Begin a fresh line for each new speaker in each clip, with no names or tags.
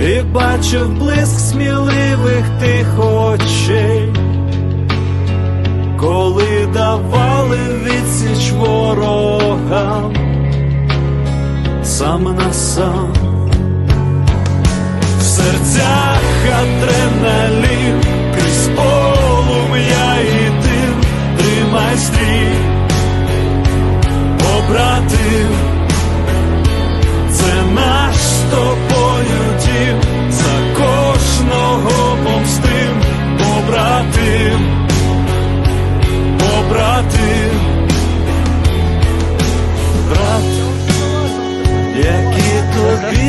і бачив блиск сміливих тих очей, коли давали відсіч ворогам сам на сам. В серцях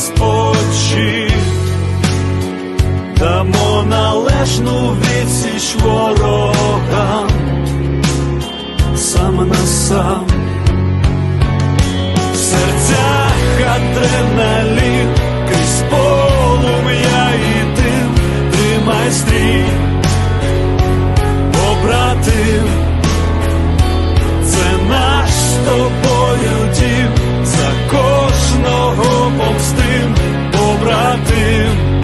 героями очі, дамо належну відсіч ворогам. Сам на сам. В серцях адреналін, побратим,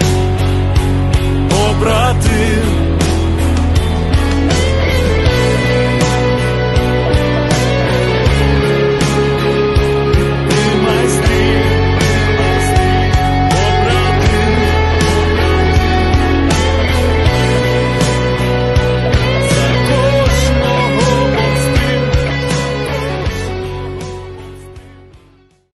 побратим.